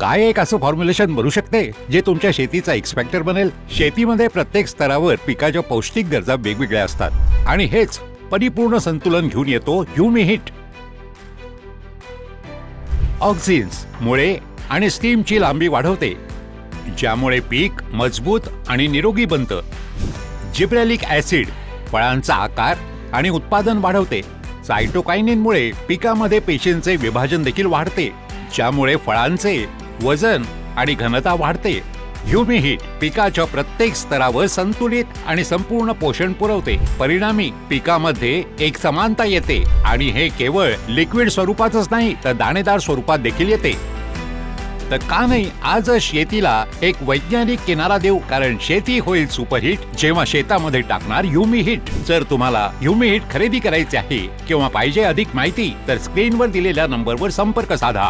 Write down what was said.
काय एक असं फॉर्म्युलेशन बनू शकते जे तुमच्या शेतीचा एक्सपेक्टर बनेल? शेतीमध्ये प्रत्येक स्तरावर पिकाच्या पौष्टिक गरजा वेगवेगळ्या असतात. आणि हेच परिपूर्ण संतुलन घेऊन येतो ह्युमी हिट ऑक्सिन्स मुळे आणि स्टीमची लांबी वाढवते ज्यामुळे पीक मजबूत आणि निरोगी बनतं. जिब्रॅलिक ऍसिड फळांचा आकार आणि उत्पादन वाढवते. सायटोकायनिनमुळे पिकामध्ये पेशींचे विभाजन देखील वाढते ज्यामुळे फळांचे वजन आणि घनता वाढते. ह्युमिहिट पिकाच्या प्रत्येक स्तरावर संतुलित आणि संपूर्ण पोषण पुरवते. परिणामी पिकामध्ये एक समानता येते आणि हे केवळ लिक्विड स्वरूपातच नाही तर दाणेदार स्वरूपात देखील येते. तर का नाही आज शेतीला एक वैज्ञानिक किनारा देऊ? कारण शेती होईल सुपरहिट जेव्हा शेतामध्ये टाकणार युमी हिट. जर तुम्हाला युमी हिट खरेदी करायचे आहे किंवा पाहिजे अधिक माहिती तर स्क्रीनवर दिलेल्या नंबरवर संपर्क साधा.